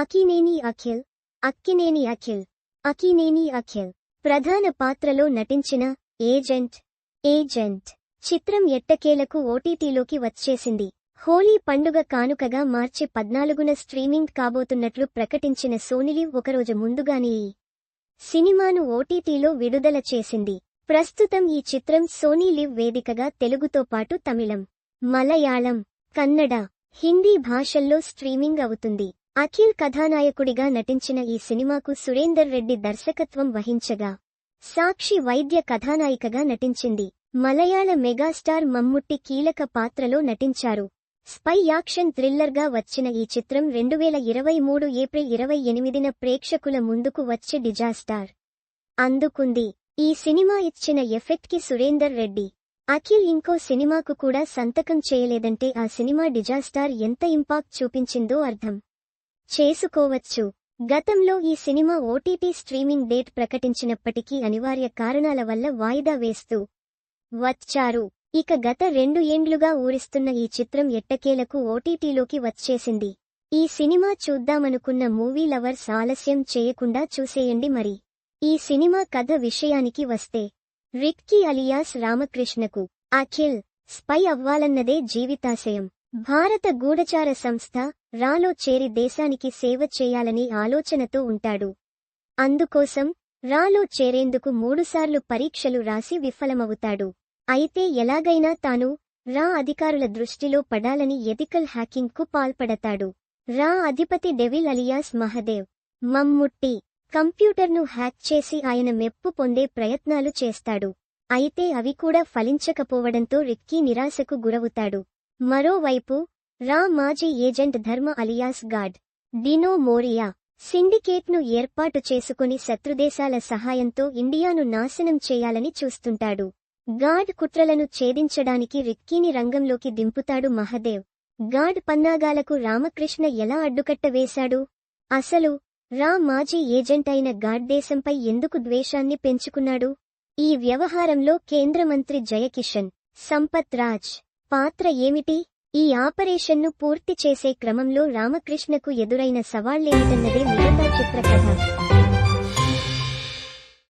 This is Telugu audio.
అకినేని అఖిల్ అక్కినేని అఖిల్ అకినేని అఖిల్. ప్రధాన పాత్రలో నటించిన ఏజెంట్ ఏజెంట్ చిత్రం ఎట్టకేలకు ఓటీటీలోకి వచ్చేసింది. హోలీ పండుగ కానుకగా మార్చి పద్నాలుగున స్ట్రీమింగ్ కాబోతున్నట్లు ప్రకటించిన సోనిలి ఒకరోజు ముందుగానే ఈ సినిమాను ఓటీటీలో విడుదల చేసింది. ప్రస్తుతం ఈ చిత్రం సోనీ లివ్ వేదికగా తెలుగుతో పాటు తమిళం మలయాళం కన్నడ హిందీ భాషల్లో స్ట్రీమింగ్ అవుతుంది. అఖిల్ కథానాయకుడిగా నటించిన ఈ సినిమాకు సురేందర్ రెడ్డి దర్శకత్వం వహించగా సాక్షి వైద్య కథానాయికగా నటించింది. మలయాళ మెగాస్టార్ మమ్ముట్టి కీలక పాత్రలో నటించారు. స్పై యాక్షన్ థ్రిల్లర్గా వచ్చిన ఈ చిత్రం రెండువేల ఇరవై మూడు ఏప్రిల్ ఇరవై ఎనిమిదిన ప్రేక్షకుల ముందుకు వచ్చి డిజాస్టార్ అందుకుంది. ఈ సినిమా ఇచ్చిన ఎఫెక్ట్కి సురేందర్ రెడ్డి అఖిల్ ఇంకో సినిమాకు కూడా సంతకం చేయలేదంటే ఆ సినిమా డిజాస్టార్ ఎంత ఇంపాక్ట్ చూపించిందో అర్థం. చేసుకోవచ్చు. గతంలో ఈ సినిమా ఓటీటీ స్ట్రీమింగ్ డేట్ ప్రకటించినప్పటికీ అనివార్య కారణాల వల్ల వాయిదా వేస్తూ వచ్చారు. ఇక గత రెండు ఏండ్లుగా ఊరిస్తున్న ఈ చిత్రం ఎట్టకేలకు ఓటీటీలోకి వచ్చేసింది. ఈ సినిమా చూద్దామనుకున్న మూవీ లవర్స్ ఆలస్యం చేయకుండా చూసేయండి మరి. ఈ సినిమా కథ విషయానికి వస్తే రిక్కీ అలియాస్ రామకృష్ణకు అఖిల్ స్పై అవ్వాలన్నదే జీవితాశయం. భారత గూఢచార సంస్థ రాలో చేరి దేశానికి సేవ చేయాలని ఆలోచనతో ఉంటాడు. అందుకోసం రాలో చేరేందుకు మూడుసార్లు పరీక్షలు రాసి విఫలమవుతాడు. అయితే ఎలాగైనా తాను రా అధికారుల దృష్టిలో పడాలని ఎథికల్ హ్యాకింగ్కు పాల్పడతాడు. రా అధిపతి డెవిల్ అలియాస్ మహదేవ్. మమ్ముట్టి కంప్యూటర్ను హ్యాక్ చేసి ఆయన మెప్పు పొందే ప్రయత్నాలు చేస్తాడు. అయితే అవి కూడా ఫలించకపోవడంతో రిక్కీ నిరాశకు గురవుతాడు. మరోవైపు రా మాజీ agent Dharma alias God. Dino Morea సిండికేట్ను ఏర్పాటు చేసుకుని శత్రుదేశాల సహాయంతో ఇండియాను నాశనం చేయాలని చూస్తుంటాడు. గాడ్ కుట్రలను ఛేదించడానికి రిక్కీని రంగంలోకి దింపుతాడు మహదేవ్. గాడ్ పన్నాగాలకు రామకృష్ణ ఎలా అడ్డుకట్ట వేశాడు? అసలు రా మాజీ ఏజెంట్ అయిన గాడ్ దేశంపై ఎందుకు ద్వేషాన్ని పెంచుకున్నాడు? ఈ వ్యవహారంలో కేంద్ర మంత్రి జయకిషన్ సంపత్ రాజ్ పాత్ర ఏమిటి? ఈ ఆపరేషన్ను పూర్తి చేసే క్రమంలో రామకృష్ణకు ఎదురైన సవాళ్ళేమిటన్నదే మిగతా చిత్రకథ.